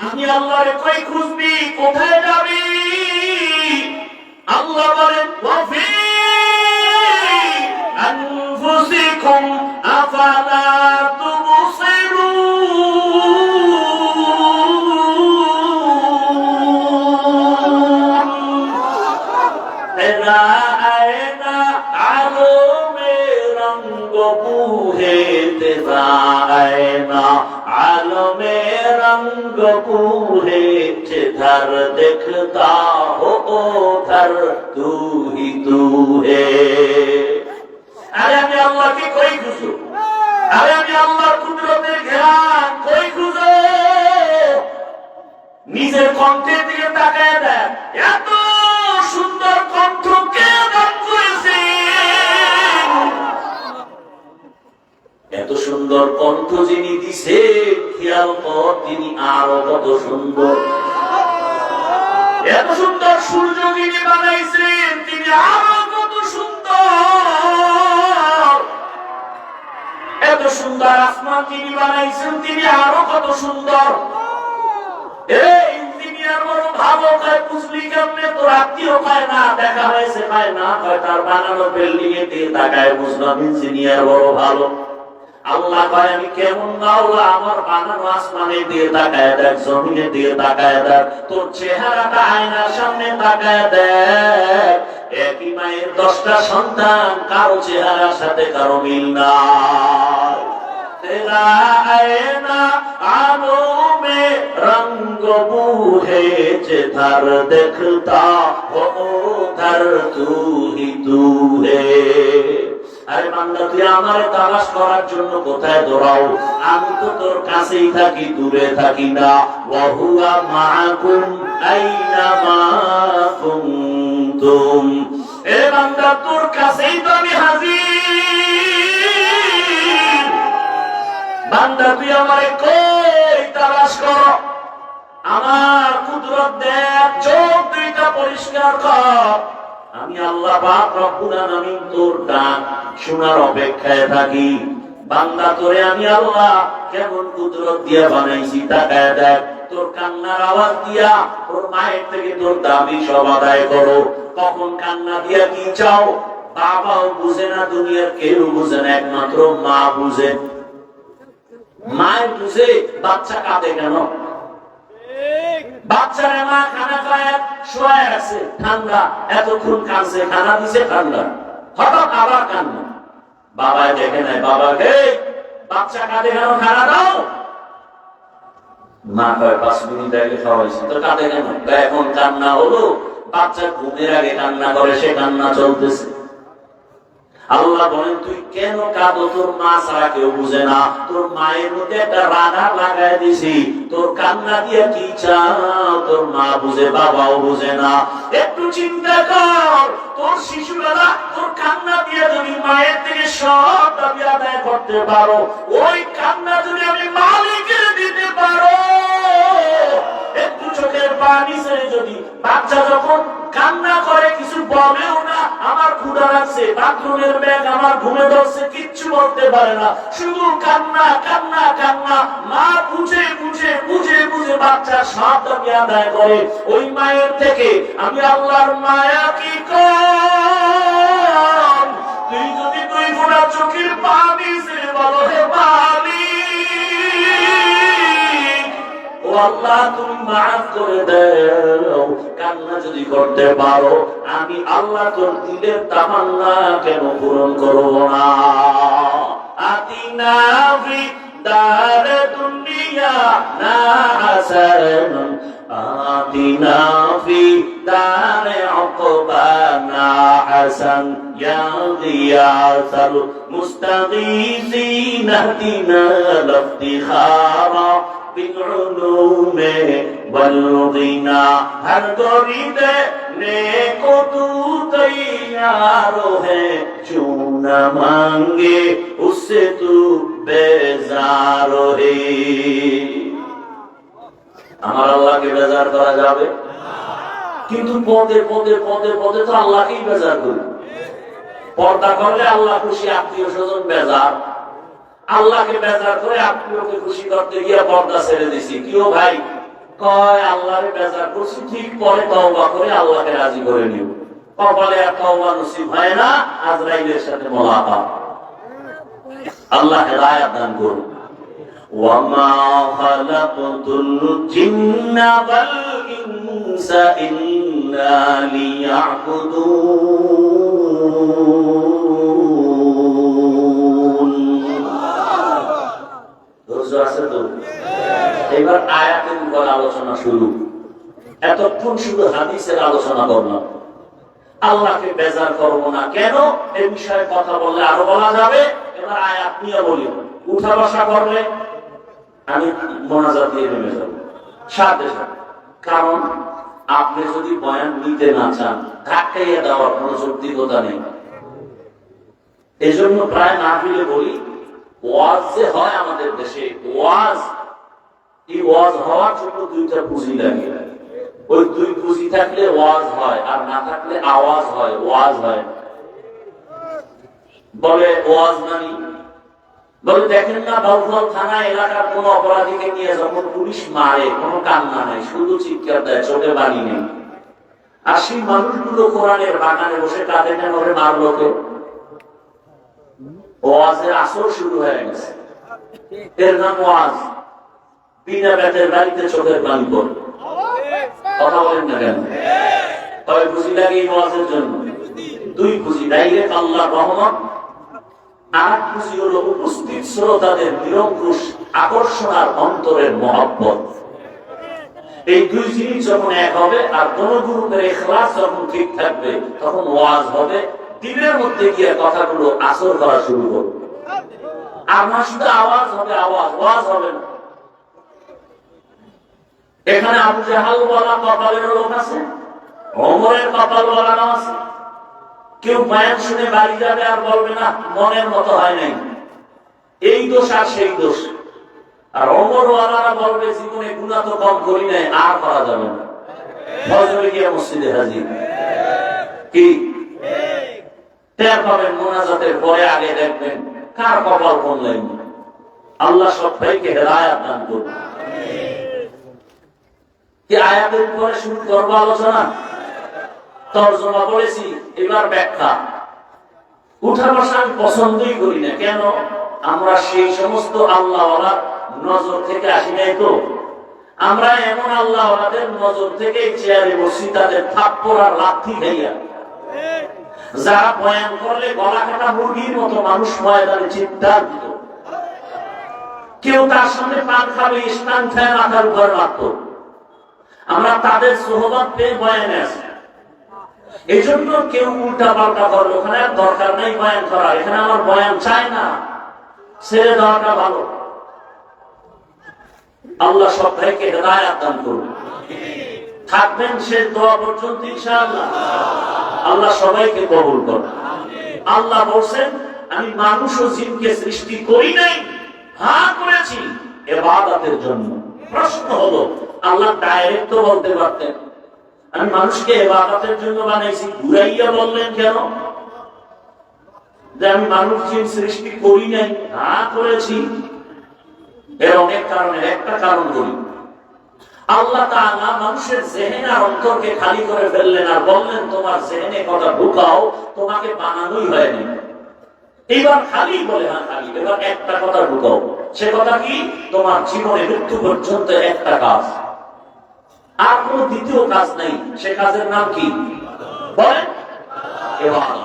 আমি আল্লাহর কই খুঁজবি কোথায় যাবি? আল্লাহ বলেন ওয়াফি আনফুসিকুম আফালা রঙ্গ বুহে जिधर देखता हो उधर तू ही तू है আরে আমি আল্লাহকে কই খুঁজো আরে আমি আল্লাহর কুদরতের ঘেরান কই খুঁজো নিজের কণ্ঠের দিকে তাকায় দেন এত সুন্দর কণ্ঠ কে দান করেছে এত সুন্দর কণ্ঠ যিনি দিছে খেয়াল কর তিনি আরও কত সুন্দর। এত সুন্দর সূর্য যিনি বানাইছেন, তিনি আরও কত সুন্দর। এত সুন্দর আসমান যিনি বানাইছেন, তিনি আরও কত সুন্দর। ইঞ্জিনিয়ার বড় ভালো খায় বুঝলি কেমনে? তোর আত্মীয় খায় না, দেখা হয়েছে খায় না তার বানানো বিল্ডিং এ তাকায় বুঝলাম ইঞ্জিনিয়ার বড় ভালো। আল্লাহ করেন কেমন আল্লাহ আমার বানানো আসমানে দিয়ে তাকায় দেখ জমিনে দিয়ে তাকায় দেখ, তোর চেহারাটা আয়নার সামনে তাকায় দেখ। একই মায়ের দশটা সন্তান, কারও চেহারার সাথে কারও মিল না মে দেখতা, ও ধর তু হে আরে বান্দা, তুই আমার তালাশ করার জন্য কোথায় দৌড়াও? আমি তো তোর কাছেই থাকি, দূরে থাকি না। ওয়াহুয়া মাকুম আইনা মা কুনতুম। এ বান্দা, তোর কাছেই তো আমি হাজির। বান্দা, তুই আমারে কই তালাশ কর? আমার কুদরত দেখ চোখ দুইটা পরিষ্কার কর। আমি আল্লাহ পাক তোর ডাক শোনার অপেক্ষায় থাকি। বান্দা তোরে আমি আল্লাহ কেমন কুদরত দিয়া বানাইছি তাকায় দেখ। তোর কান্নার আওয়াজ দিয়া তোর মায়ের থেকে তোর দাবি সব আদায় করো। কখন কান্না দিয়া কি চাও? বাবাও বুঝে না, দুনিয়ার কেউ বুঝে না, একমাত্র মা বুঝে। মায়ের বুঝে, বাচ্চা কাঁদে কেন? বাচ্চারা মা খানা খায় শোয়া আছে, ঠান্ডা, এতক্ষণ কাঁদছে খানা দিছে, ঠান্ডা। হঠাৎ আবার কান্না। বাবা দেখে নাই বাবাকে বাচ্চা কাঁদে কেন? খানা দাও। মা কয়, পাঁচ মিনিট আগে তো কাঁদে কেন? এখন কান্না হলো। বাচ্চা ঘুমের আগে কান্না করে, সে কান্না চলতেছে। আল্লাহ বলেন, তুই কেন কাঁদো? তোর মা ছাড়া কেউ বুঝে না। তোর মায়ের মধ্যে একটা রাধা লাগাই দিছি। তোর কান্না দিয়ে কি চাও? তোর মা বুঝে, বাবাও বুঝে না। একটু চিন্তা কর, তোর শিশুরা তোর কান্না দিয়ে যদি মায়ের থেকে সব দাবি আদায় করতে পারো, ওই কান্না যদি আমি মালিকের দিতে পারো, একটু চোখের পানি ছেড়ে যদি বাচ্চা যখন কান্না করে, কিছু বলেও না, আমার ক্ষুধা লাগছে, বাথরুমের ব্যাগ আমার ঘুমে ধরছে, কিচ্ছু বলতে পারে না। শুধু কান্না কান্না কান্না, মা বুঝে বুঝে বুঝে বুঝে বাচ্চা সব দাবি আদায় করে। ওই মায়ের থেকে আমি আল্লাহর মায়া কি কম? তুই যদি দুই ফোঁটা চোখের পানি ছেড়ে বলো, হে পানি ও আল্লাহ, তুমি মাফ করে দাও। কান্না যদি করতে পারো, আমি আল্লাহ তোর দিলের তামান্না কেন পূরণ করব না? আতিনা ফি দার দুনিয়া, না হাসান আতিনা ফি দার উকবা না হাসান। ইয়া দিয়াসাল মুস্তাগীসিন আতিনা লাফতিখারা আমার আল্লাহকে বেজার করা যাবে? কিন্তু পদে পদে পদে পদে তো আল্লাহকেই বেজার করি। পর্দা করলে আল্লাহ খুশি, আত্মীয় স্বজন বেজার। আল্লাহকে বেজার করে আত্মীয়কে খুশি করতে গিয়ে পর্দা ছেড়ে দিছি কিও ভাই কয় আল্লাহরে বেজার করছি ঠিক পরে তওবা করে আল্লাহকে রাজি করে নিও কপালে আর তওবা নসিব হয় না আজরাইলের সাথে মোলাকাত আল্লাহ হেদায়াত দান করুন وما خلقت الجن والإنس إلا ليعبدون আছে তো? এবার আয়াতের উপর আলোচনা শুরু। এতক্ষণ শুধু হাদিসের আলোচনা করলাম। আল্লাহকে বেজার করব না। কেন? এ বিষয়ে কথা বললে আরও বলা যাবে। এবার আয়াত নিয়ে বলি। উঠা বসা করলে আমি মোনাজাত দিয়ে নেমে যাব। সাথে কারণ আপনি যদি বয়ান নিতে না চান, ধাক্কাইয়া দেওয়ার কোন যৌক্তিকতা নেই। এই জন্য প্রায় না ফিলে বলি ওয়াজ যে হয় আমাদের দেশে, ওয়াজ, এই ওয়াজ হওয়ার জন্য দুইটা পুঁজি লাগে। ওই দুই পুঁজি থাকলে ওয়াজ হয়, আর না থাকলে আওয়াজ হয়, ওয়াজ হয়। বলে ওয়াজ মানি বলে দেখেন না, বাউফল থানা এলাকার কোন অপরাধীকে নিয়ে যখন পুলিশ মারে, কোনো কান্না নাই, শুধু চিৎকার দেয় চোখে বাড়ি নেই। আর সেই মানুষগুলো কোরআনের বাগানে বসে কাঁদে কেন মারলো কে? ওয়াজের আসর শুরু হয়ে গেছে। এর নাম ওয়াজ। বিনা ব্যাটের বাড়িতে চোখের পানি পড়ে। কথা বলেন না কেন? খুশি লাগে এই ওয়াজের জন্য। দুই খুশি আল্লাহ রহমত। আর খুশি হলো উপস্থিত শ্রোতাদের নিরঙ্কুশ আকর্ষণ আর অন্তরের মহব্বত। এই দুই জিনিস যখন এক হবে আর কোন গ্রুপের এখলাস যখন ঠিক থাকবে, তখন ওয়াজ হবে। দিনের মধ্যে গিয়ে কথাগুলো আসর করা শুরু করবে। আর শুধু আওয়াজ হবে, আওয়াজ ওয়াজ হবে না। এখানে আবু জাহাল বলা কপালের লোক আছে অমরের কপাল বলানো আছে। কেউ মায়ের শুনে বাড়ি যাবে আর বলবে, না, মনের মতো হয় নাই। এই দোষ আর সেই দোষ। আর অমর ওয়ালারা বলবে, জীবনে গুণা তো কম করি নাই, আর করা যাবে না। ফজরে গিয়ে মসজিদে হাজির। কি? মোনাজাতের পরে আগে দেখবেন, কার কপাল আল্লাহ সবাইকে হেদায়াত দান কি আয়াতের উপরে শুরু করব আলোচনা? তর্জমা বলেছি, এবার ব্যাখ্যা। উঠা বসা পছন্দই করি না। কেন? আমরা সেই সমস্ত আল্লাহ নজর থেকে আসি নাই তো। আমরা এমন আল্লাহ নজর থেকে চেয়ারে বসি, তাদের থাপ্পর আর লাথি খাইয়া। যারা বয়ান করলে গলা কাটা মুরগির মতো মানুষ ময়দানে চিৎকার দিত। কেউ তার সামনে পান খাবে, স্নান খায় মাথার উপর রাখতো। আমরা তাদের সোহবত পেয়ে বয়ানে আছি। এই জন্য কেউ উল্টা পাল্টা করল ওখানে দরকার নেই বয়ান করা। এখানে আমার বয়ান চাই না। ছেড়ে দেওয়াটা ভালো। আল্লাহ সব ভাইকে হেদায়াত দান করুন। থাকবেন সে দোয়া পর্যন্ত, ইনশাআল্লাহ। আল্লাহ সবাইকে কবুল করুন আল্লাহ বলছেন, আমি মানুষ ও জিনকে সৃষ্টি করি নাই হ্যাঁ করেছি এবাদাতের জন্য। প্রশ্ন হলো, আল্লাহ ডাইরেক্ট বলতে পারতেন? আমি মানুষকে এবাদতের জন্য বানাইছি, ঘুরাইয়া বললেন কেন? যে আমি মানুষ, জিন সৃষ্টি করি নাই হ্যাঁ করেছি। এর অনেক কারণের একটা কারণ বলি। আল্লাহ তাআলা মানুষের জেহেন আর অন্তরকে খালি করে ফেললেন আর বললেন, তোমার জেহেনে কথা ঢুকাও, তোমাকে বানানোই হয়নি। এবার খালি বলে হ্যাঁ খালি এবার একটা কথা ঢুকাও। সে কথা কি? তোমার জীবনে মৃত্যু পর্যন্ত একটা কাজ। আর কোন দ্বিতীয় কাজ নাই। সে কাজের নাম কি? বলেন। এবার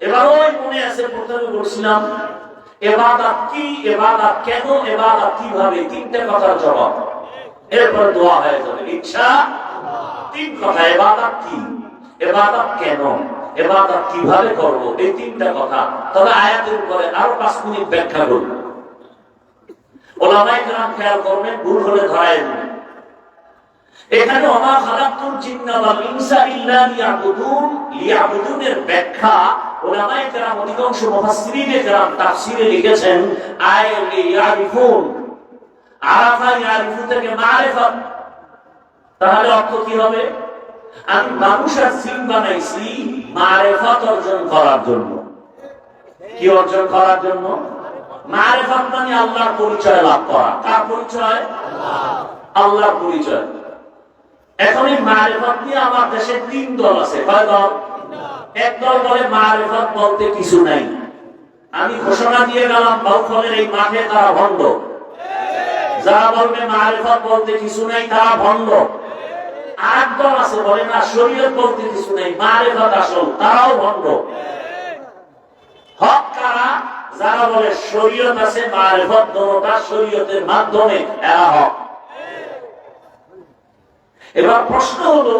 এবার ওই মনে আছে প্রথমে বলছিলাম এবাদাত কি এবাদাত কেন এবাদাত কীভাবে? তিনটে কথার জবাব। এরপরে দোয়া হয়ে যাবে। ইচ্ছা? তিন কথা এবাদাত কি? এবাদাত কেন? এবাদাত কীভাবে করব? এই তিনটা কথা। তবে আয়াতের উপরে আরও পাঁচ মিনিট ব্যাখ্যা করব ওলামাই গ্রাম খেয়াল ভুল হলে এখানে অমা ইল্লা লিয়াবুদুন। লিয়াবুদুনের ব্যাখ্যা অধিকাংশ লিখেছেন, আয় লিয়ারিফুন। আরাফা ইয়ারিফু থেকে মারিফাত তাহলে অর্থ কি হবে? আমি মানুষ আর জিন বানাইছি অর্জন করার জন্য। কি অর্জন করার জন্য? মানে আল্লাহর পরিচয় লাভ করা। কার পরিচয়? আল্লাহর পরিচয়। এখন এই মারেফত দিয়ে আমার দেশে তিন দল আছে। কয় দল? এক দল বলে বলতে কিছু নাই। আমি ঘোষণা দিয়ে গেলাম, বাউফলের এই মাঠে তারা ভণ্ড যারা বলবে মারিফত বলতে কিছু নাই, তারা ভণ্ড। আছে, বলে না, শরীয়ত বলতে কিছু মারিফত আসল তারাও ভণ্ড। হক কারা? যারা বলে শরীয়ত আছে মারিফত শরীয়তের মাধ্যমে, এরা হক। এবার প্রশ্ন হলো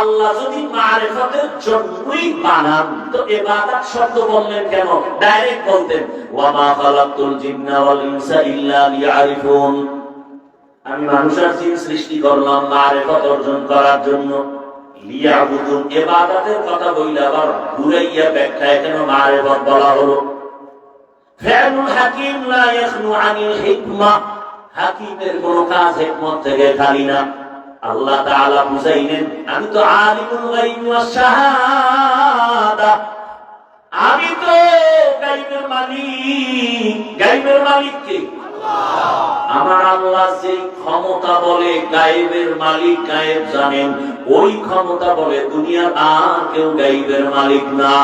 আল্লাহ যদি মারেফতের জন্যই বানান, তো এবাদাত শব্দ বললেন কেন? ডাইরেক্ট বলতেন, ওয়ামা খালাকতুল জিন্না ওয়াল ইনসা ইল্লা লিয়ারিফুন। আমি মানুষের জিন সৃষ্টি করলাম মারেফত অর্জন করার জন্য। লিয়াবুদুন ইবাদতের কথা বইলে আবার ঘুরাইয়া ব্যাখ্যায় কেন মারেফত বলা হলো? ফেরুল হাকিম লা ইয়াখনু আনিল হিকমা। হাকিমের কোন কাজ হিকমত থেকে খালি না। আল্লাহ তাআলা বুঝাইলেন, আমি তো আলিমুল গায়ব ওয়াস শাহাদা। আমি তো গায়বের মালিক। গায়বের মালিক কে? আমার আল্লাহ যে ক্ষমতা বলে গায়বের মালিক, গায়ব জানেন, ওই ক্ষমতা বলে দুনিয়ার আর কেউ গায়বের মালিক না।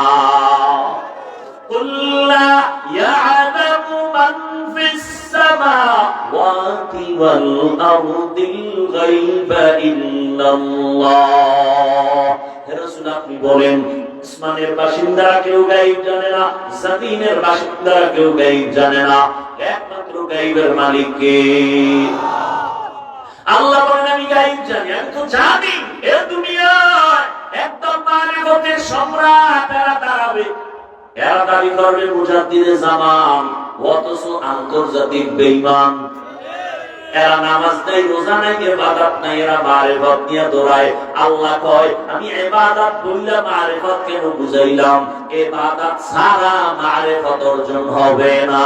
কুল্লা ইয়া ইয়ালামু মান في السماوات والأرض الغيب إلا الله হে রাসূল আপনি বলেন আসমানের বাসিন্দারা কেউ গাইব জানে না জমিনের বাসিন্দারা কেউ গাইব জানে না একমাত্র গাইবের মালিক কে আল্লাহ বলেন আমি গাইব জানি আমি তো জানি এ দুনিয়ায় একদম মালিকতের সম্রাট এরা দাঁড়াবে এরা দাবি করবে মুজাদ্দিদে জামান আন্তর্জাতিক বেইমান। এরা নামাজ নাই রোজা নাই এবাদত নাই এরা মারেফত নিয়ে দৌড়ায়। আল্লাহ কয়, আমি এবাদত বললাম মারেফত কেন বুঝাইলাম? এবাদত সারা মারেফত অর্জন হবে না।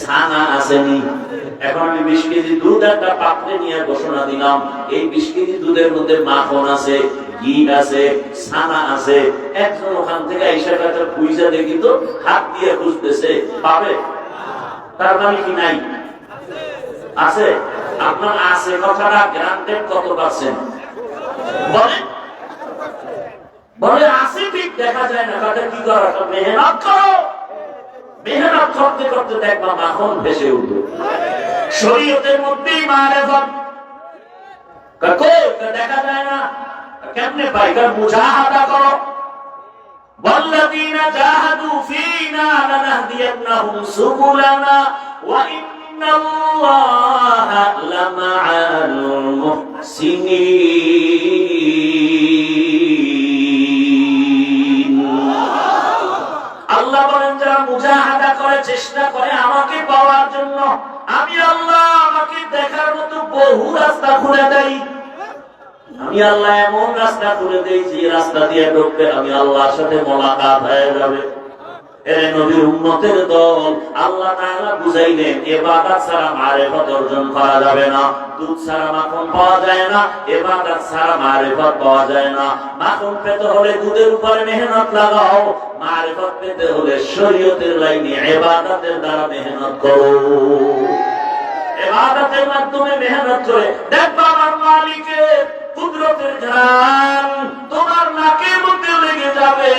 ছানা আসেনি। এখন আমি বিশ কেজি দুধ একটা পাত্রে নিয়ে ঘোষণা দিলাম। এই বিশ কেজি দুধের মধ্যে মাখন আছে ঘি আছে, ছানা আছে। একজন ওখান থেকে এসে কাছে দেখি তো হাত দিয়ে খুঁজতেছে। পাবে? তার মানে কি নাই? আছে? আপনার আছে কথাটা গ্রান্টেড কত পার্সেন্ট? বলেন বলে আছে ঠিক, দেখা যায় না। তাদের কি করা মেহনত করো। মেহনত করতে করতে দেখবা মাখন ভেসে উঠবে শরীয়তের মধ্যেই মারেফত কই দেখা যায় না কেমনে পাই কার মুজাহাদা করো والذين جاهدوا فينا لنهدينهم سبلنا وإن الله لمع المحسنين আল্লাহ বলেন, যারা মুজাহাদা করে, চেষ্টা করে আমাকে পাওয়ার জন্য, আমি আল্লাহ আমাকে দেখার মতো বহু রাস্তা খুলে দেই। আমি আল্লাহ এমন রাস্তা খুলে দেই যে রাস্তা দিয়ে ঢুকবে, আমি আল্লাহর সাথে মোলাকাত হয়ে যাবে। এ নবীর মেহনত লাগাও মারিফত পেতে হলে শরীয়তের লাইনে ইবাদতের দ্বারা মেহনত করো। ইবাদতের মাধ্যমে মেহনত করে দেখবা আমার কুদরতের ঘ্রাণ তোমার নাকের মধ্যে লেগে যাবে।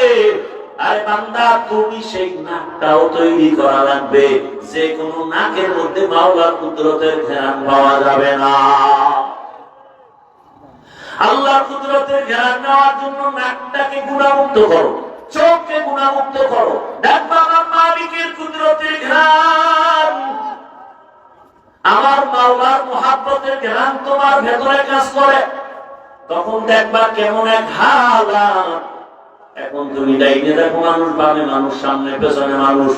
আরে বান্দা, তুমি সেই নাকটাও তৈরি করা লাগবে। যে কোনো নাকের মধ্যে মাওলা কুদরতের ঘ্রাণ পাওয়া যাবে না। আল্লাহ কুদরতের ঘ্রাণ নেওয়ার জন্য নাকটাকে গুণামুক্ত করো, চোখকে গুণামুক্ত করো। দেখবা আমার মালিকের কুদরতের ঘ্রাণ। আমার মাওলার মহাব্বতের জ্ঞান তোমার ভেতরে কাজ করে। তখন দেখবা কেমন এক হালাত। এখন তুমি ডাইনে দেখো মানুষ, বামে মানুষ, সামনে পেছনে মানুষ।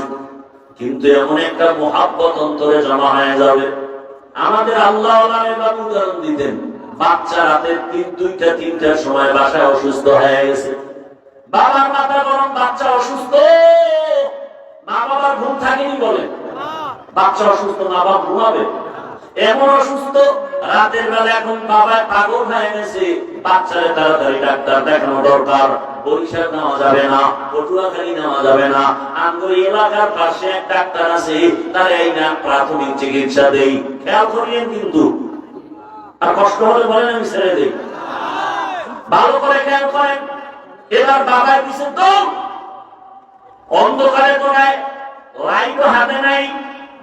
কিন্তু এমন একটা মহাব্বত অন্তরে জমা হয়ে যাবে। আমাদের আল্লাহ উদাহরণ দিতেন, বাচ্চা রাতের তিন, দুইটা, তিনটার সময় বাসায় অসুস্থ হয়ে গেছে। বাবার মাথা গরম, বাচ্চা অসুস্থ। মা বাবার ঘুম থাকেনি বলে। বাচ্চা অসুস্থ, মা বাবা ঘুমাবে। এমন অসুস্থ, রাতের বেলা এখন বাবায় পাগল হয়ে গেছে। বাচ্চারে তাড়াতাড়ি ডাক্তার দেখানো দরকার। বরিশাল নেওয়া যাবে না, পটুয়াখালী নেওয়া যাবে না। আমগো এলাকার পাশে এক ডাক্তার আছে, তার এই না প্রাথমিক চিকিৎসা দেই। খেয়াল করিয়েন কিন্তু। আর কষ্ট হলে বলেন আমি ছেড়ে দিই। ভালো করে খেয়াল করেন। এবার বাবার পিছনে তো অন্ধকারে তোরায় লাইটও হাতে নাই।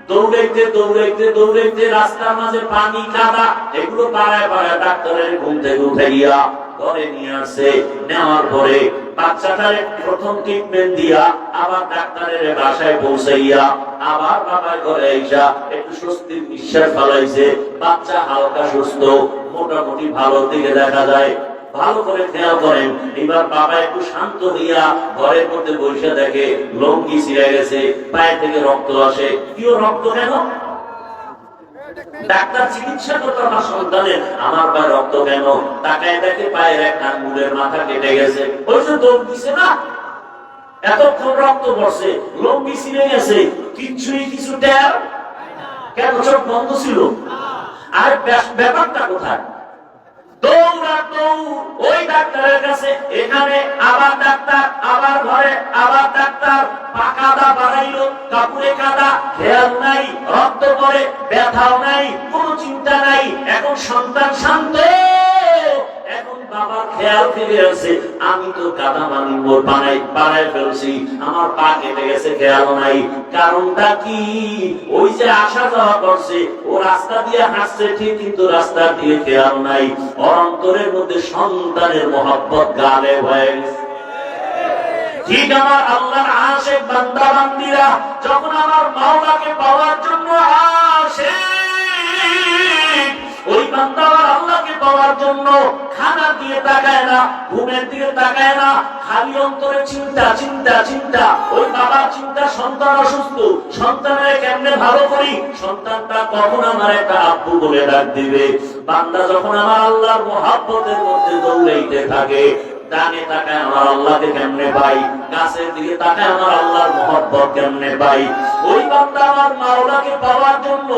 দৌড়াইতে দৌড়াইতে দৌড়াইতে রাস্তার মাঝে পানি, কাদা, এগুলো পাড়ায় পাড়ায় ডাক্তারের ঘুম থেকে উঠে গিয়া ঘরে নিয়ে আসে, নেওয়ার পরে বাচ্চাটার প্রথম ট্রিটমেন্ট দিয়া আবার ডাক্তারের বাসায় পৌঁছাইয়া আবার বাবার ঘরে আইসা একটু স্বস্তির নিঃশ্বাস বাচ্চা হালকা সুস্থ, মোটামুটি ভালো দিকে দেখা যায়। ভালো করে খেয়াল করেন, এবার বাবা একটু শান্ত হইয়া ঘরের মধ্যে বসে দেখে, লঙ্গি ছিঁড়ে গেছে, পায়ে থেকে রক্ত আসে। কিও রক্ত কেন? ডাক্তার চিকিৎসা করতো আমার সন্তানের আমার পায়ে রক্ত কেন? তাকায় দেখে পায়ের এক আঙ্গুলের মাথা কেটে গেছে। ওই যে দৌড় দিছে না? এতক্ষণ রক্ত পড়ছে, লম্বি ছিঁড়ে গেছে। কিচ্ছুই কিছু টের কেন? চোখ বন্ধ ছিল। আর ব্যাপারটা কোথায়? আমি তো কাদা মানি মোর বানাই বানাই ফেলছি, আমার পা কেটে গেছে খেয়াল নাই। কারণটা কি? ওই যে আসা যাওয়া করছে, ও রাস্তা দিয়ে হাসছে ঠিক কিন্তু রাস্তা দিয়ে খেয়াল নাই। ওর অন্তরের মধ্যে সন্তানের মহাব্বত গালে হয়ে গেছে। ঠিক আমার আল্লাহর আসে বান্দা বান্দিরা যখন আমার মাওলাকে পাওয়ার জন্য আসে ওই বান্দা আল্লাহকে পাওয়ার জন্য খানা দিয়ে তাকায় না, ঘুমের দিকে তাকায় না, খালি অন্তরে চিন্তা চিন্তা চিন্তা। ওই বাবার চিন্তা, সন্তান অসুস্থ। সন্তানের কেমনে ভালো করি? সন্তানটা কখন আমার একটা আব্বু বলে ডাক দিবে? বান্দা যখন আমার আল্লাহর মহাব্বতের মধ্যে দৌড়াইতে থাকে আমার আল্লাহকে কেমনে পাই? গাছের দিকে তাকায় আমার আল্লাহর মহব্বত কেমনে পাই? ওই বান্দা আমার মাওলাকে পাওয়ার জন্য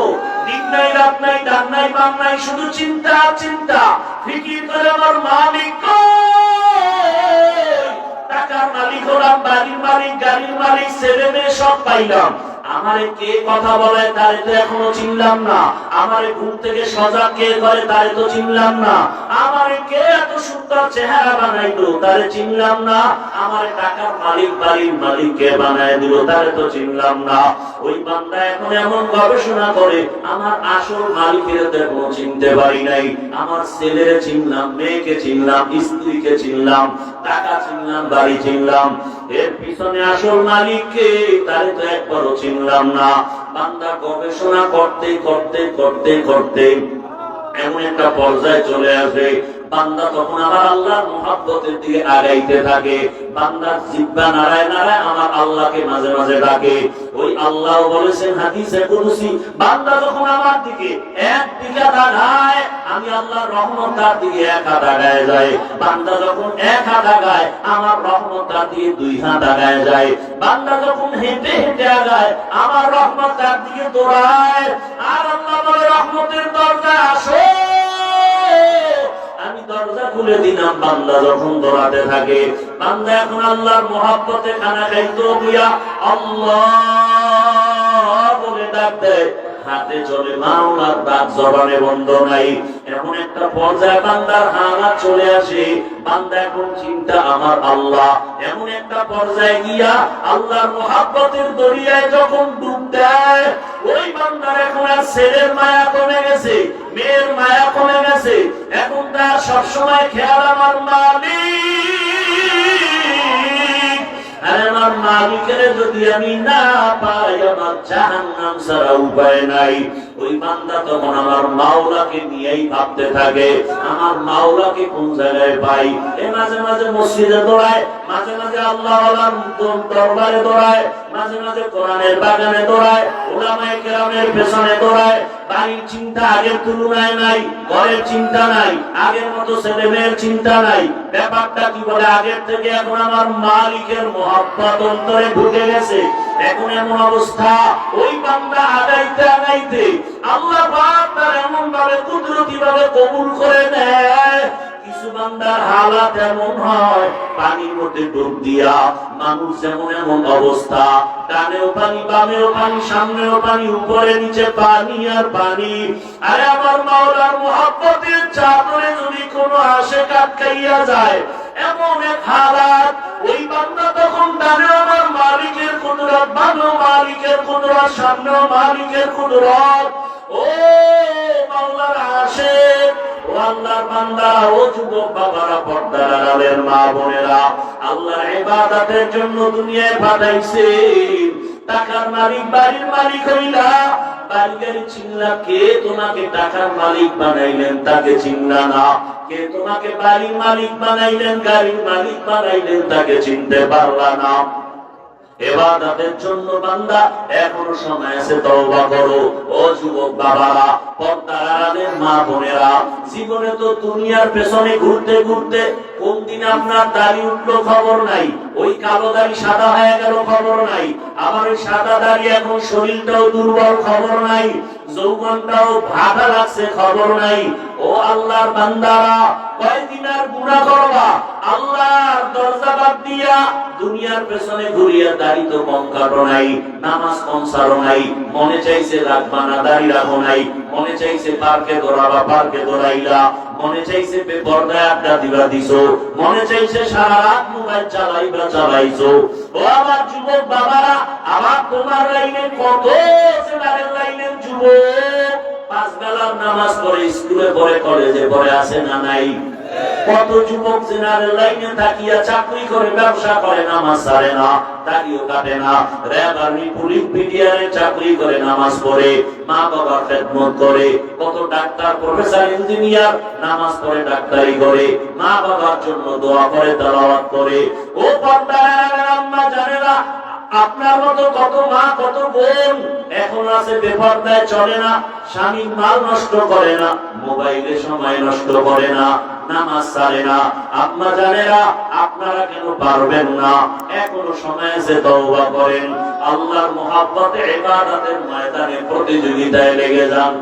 দিন নাই, রাত নাই ডান নাই বাম নাই, শুধু চিন্তা চিন্তা। ফিকির করে আমার মালিক টাকার মালিক হলাম, বাড়ির মালিক, গাড়ির মালিক, ছেলে মেয়ে সব পাইলাম। আমারে কে কথা বলে তারে তো এখনও চিনলাম না। আমারে ঘুম থেকে সজাগ কে করে তারে তো চিনলাম না। আমারে কে এত সুন্দর চেহারা তারে চিনলাম না। আমারে টাকার মালিক, বাড়ির মালিক কে বানায় দিল তারে তো চিনলাম না। ওই বান্দা এখন এমন গবেষণা করে, আমার আসল মালিকের চিনতে পারি নাই। আমার ছেলেরে চিনলাম, মেয়েকে চিনলাম, স্ত্রীকে চিনলাম, টাকা চিনলাম, বাড়ি চিনলাম। এর পিছনে আসল মালিককে তারে তো একবারও চিনলাম না। বান্দা গবেষণা করতে করতে করতে করতে এমন একটা পর্যায়ে চলে আসে। বান্দা তখন আমার আল্লাহর মহাব্বতের দিকে আগাইতে থাকে, বান্দার জিব্বা নাড়ায় নাড়ায় আমার আল্লাহকে মাঝে মাঝে ডাকে। ওই আল্লাহ বলেছেন, হাদিসে কুদসি, বান্দা যখন আমার দিকে এক দিকে দাঁড়ায়, আমি আল্লাহর রহমত তার দিকে এক হাত আগায় যায়। বান্দা যখন এক হাত আগায়, আমার রহমত তার দিকে দুই হাত আগায় যায়। বান্দা যখন হেঁটে হেঁটে আগায়, আমার রহমত তার দিকে দৌড়ায়। আর আল্লাহ বলে, রহমতের দরজা আসো। দরজা খুলে দিলাম, বান্দা যখন দৌড়াতে থাকে, বান্দা এখন আল্লাহর মহাব্বতে খানা খাইতো বুয়া আল্লাহ বলে ডাক দেয়। হাতে চলে, মাওলার ডাক জবানে বন্ধ নাই। এমন একটা পর্যায়ে বান্দার চলে আসে, বান্দা এখন চিন্তা, আমার আল্লাহ। এমন একটা পর্যায়ে গিয়া আল্লাহর দরিয়ায় যখন ডুব দেয়, ওই বান্দার এখন আর ছেলের মায়া কমে গেছে, মেয়ের মায়া কমে গেছে। এখন তার সবসময় খেয়াল আমার মালিক। আর আমার মালিকের যদি আমি না পাই আমার জাহান্নাম ছাড়া উপায় নাই। ওই বান্দা তখন আমার মাওলাকে নিয়েই ভাবতে থাকে, আমার মাওলাকে কোন জায়গায় পাই? এ মাঝে মাঝে মসজিদে দৌড়ায়, মাঝে মাঝে আল্লাহ দরবারে দৌড়ায়, মাঝে মাঝে কোরআনের বাগানে দৌড়ায় ওলামায়ে কেরামের পেছনে দৌড়ায়। বাড়ির চিন্তা আগের তুলনায় নাই, ঘরের চিন্তা নাই, আগের মতো ছেলে মেয়ের চিন্তা নাই। ব্যাপারটা কি বলে? আগের থেকে এখন আমার মালিকের মহাব্বত অন্তরে ঢুকে গেছে। এখন এমন অবস্থা, ওই বান্দা আগাইতে আগাইতে আল্লাহ পাক তার এমন ভাবে কুদরতি ভাবে কবুল করে নেয়, কিছু বান্দার হালাত এমন হয়, পানির মধ্যে ডুব দিয়া মানুষ যেমন এমন অবস্থা, ডানেও পানি, বামেও পানি, সামনেও পানি, উপরে নিচে পানি আর পানি। আরে আমার মাওলার মোহাব্বতের চাদরে যদি কোনো আসে কাটকাইয়া যায় এমন এক হালাত, ওই বান্দা তখন ডানে আমার মালিকের কুদরত বামেও মালিকের কুদরত সামনেও মালিকের কুদরত ও মাওলার আসে বান্দা, ও যুবক বাবারা, পর্দার আড়ালের মা বোনেরা টাকার মালিক, বাড়ির মালিক হইলা গাড়ি চিনলা কে তোমাকে টাকার মালিক বানাইলেন তাকে চিনলা না। কে তোমাকে বাড়ির মালিক বানাইলেন, গাড়ির মালিক বানাইলেন তাকে চিনতে পারলা না। এবাদতের জন্য বান্দা এখনও সময় আছে, তওবা করো। ও যুবক বাবারা, পর্দার আড়ালের মা বোনেরা, জীবনে তো দুনিয়ার পেছনে ঘুরতে ঘুরতে কোন দিন আপনার দাড়ি উঠল খবর নাই, ওই কালো দাড়ি সাদা হয়ে গেল খবর নাই, আমার সাদা দাড়ি এখন শরীরটাও দুর্বল খবর নাই। যৌবনটাও ভাটা লাগছে, খবর নাই। ও আল্লাহর বান্দারা, কয়দিন আর গুণা করবা? আল্লাহর দরজা বাদ দিয়া দুনিয়ার পেছনে ঘুরিয়া দাড়ি তো কম কাটো নাই, নামাজ কম সারো নাই, মনে চাইছে রাখবা না দাড়ি রাখো নাই, মনে চাইছে পার্কে দৌড়াবা, পার্কে দৌড়াইলা, মনে চাইছে বেপর্দায় আড্ডা দিবা দিছো, মনে চাইছে সারা রাত মোবাইল চালাইবা চালাইছো। আমার যুবক বাবারা, আমার তোমার লাইনে কত লাইনের যুবক? পাঁচ বেলার নামাজ পড়ে, স্কুলে পড়ে, কলেজে পড়ে আসে না নাই? কত যুবক জেনারেল লাইনে থাকিয়া চাকরি করে, ব্যবসা করে, নামাজ ছাড়ে না দাড়িও কাটে না। র্যাব আর্মি, পুলিশ বিডিআরে চাকরি করে, নামাজ পড়ে, মা বাবার খেদমত করে, কত ডাক্তার, প্রফেসর, ইঞ্জিনিয়ার, নামাজ পড়ে, ডাক্তারি করে, মা বাবার জন্য দোয়া করে, তেলাওয়াত করে। ও পর্দার আম্মা জানেরা, আপনার মতো কত মা, কত বোন এখন আছে বেপর্দায় চলে না। স্বামী মাল নষ্ট করে না, মোবাইলে সময় নষ্ট করে না। নামাজ ছাড়ে না। আম্মা জানেরা, আপনারা কেন পারবেন না। এখনও সময় আছে তওবা করেন, আল্লাহর মোহাব্বতে, ইবাদতের ময়দানে প্রতিযোগিতায় লেগে যান।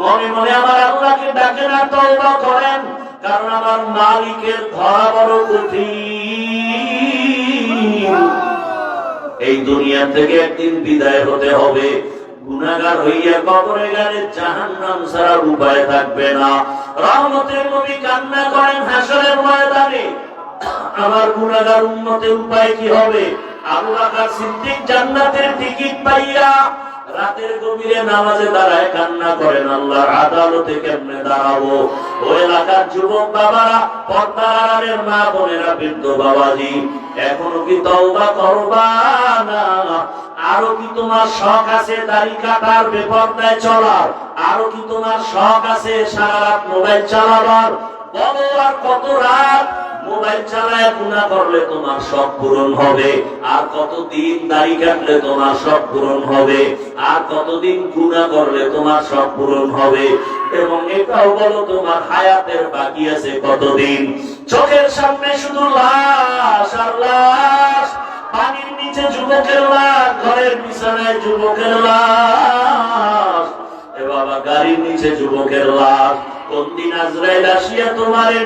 মনে মনে আমার আল্লাহকে ডাকেন আর তওবা করেন, কারণ আমার মালিকের ধরা বড় কঠিন। এই দুনিয়া থেকে একদিন বিদায় হতে হবে। গুনাগার হইয়া কবরে গেলে জাহান নাম ছাড়া উপায় থাকবে না। রহমতের নবী কান্না করেন হাসরের ময়দানে। আমার গুনাগার উন্নতের উপায় কি হবে? আবু সিদ্দিক জান্নাতের টিকিট পাইয়া রাতের গভীরে নামাজে দাঁড়ায় কান্না করেন আল্লাহর আদালতে কেমনে দাঁড়াবো? ও এলাকার যুবক বাবারা পর্দার মা বোনেরা, বৃদ্ধ বাবাজি, এখনও কি তওবা করবা? না। আরও কি তোমার শখ আছে দাড়ি কাটার বেপর্দায় চলার? আরও কি তোমার শখ আছে সারা রাত মোবাইল চালাবার? বলো আর কত রাত? মোবাইল চালায় গুণা করলে তোমার সব পূরণ হবে। আর কতদিন দাড়ি কাটলে তোমার সব পূরণ হবে? আর কতদিন গুণা করলে তোমার সব পূরণ হবে? এবং এটাও বলো তোমার হায়াতের বাকি আছে কতদিন? চোখের সামনে শুধু লাশ আর লাশ, পানির নিচে যুবকের লাশ, ঘরের বিছানায় যুবকের লাশ। তোমারে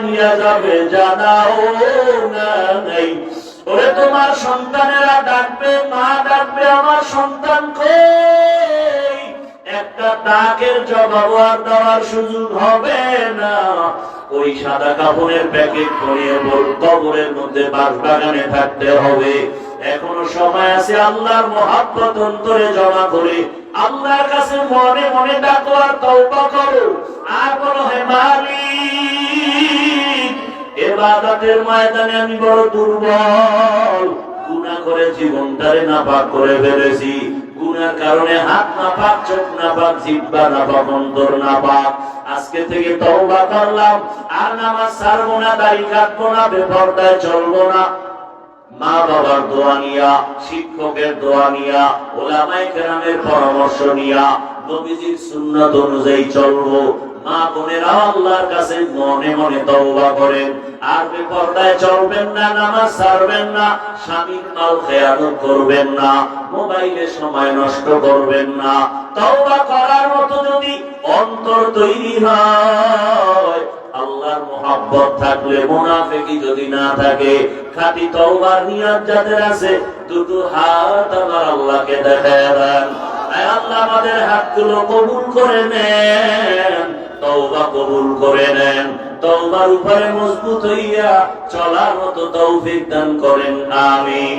সন্তানেরা ডাকবে, মা ডাকবে, আমার সন্তান একটা ডাকের জবাব আর দেওয়ার সুযোগ হবে না। ওই সাদা কাপড়ের প্যাকেট করিয়ে কবরের মধ্যে বাস বাগানে থাকতে হবে। এখনও সময় আছে আল্লাহর মহাব্বত অন্তরে জমা করে। আল্লাহর কাছে মনে মনে ডাকো আর তওবা করো। আর বলো, হে মালিক, এবাদতের ময়দানে আমি বড় দুর্বল। গুনাহ করে জীবনটারে নাপাক করে ফেলেছি। গুনার কারণে হাত না পাক চোখ না পাক জিব্বা না পাক অন্তর না পাক আজকে থেকে তওবা করলাম। আর নামাজ ছাড়বো না, দাড়ি কাটবো না, বেপরদায় চলবো না। মা বাবার দোয়া নিয়া, শিক্ষকের দোয়া নিয়া ওলামাই কেরামের পরামর্শ নিয়া নবীজির সুন্নত অনুযায়ী চলবো। মা বোনেরা আল্লাহর কাছে মনে মনে তওবা করেন। আর চলবেন না, নামাজ না, স্বামীর মাল করবেন না, মোবাইলে সময় নষ্ট করবেন না। তওবা করার মতো যদি অন্তর তৈরি হয় আল্লাহর মোহাব্বত থাকলে মুনাফিকি যদি না থাকে, খাঁটি তওবার নিয়ত যাদের আছে, দুটো হাত আমার আল্লাহকে দেখায় দেন। আল্লাহ, আমাদের হাতগুলো কবুল করে নেন, তওবা কবুল করে নেন। তওবার উপরে মজবুত হইয়া চলার মতো তৌফিক দান করেন, আমিন।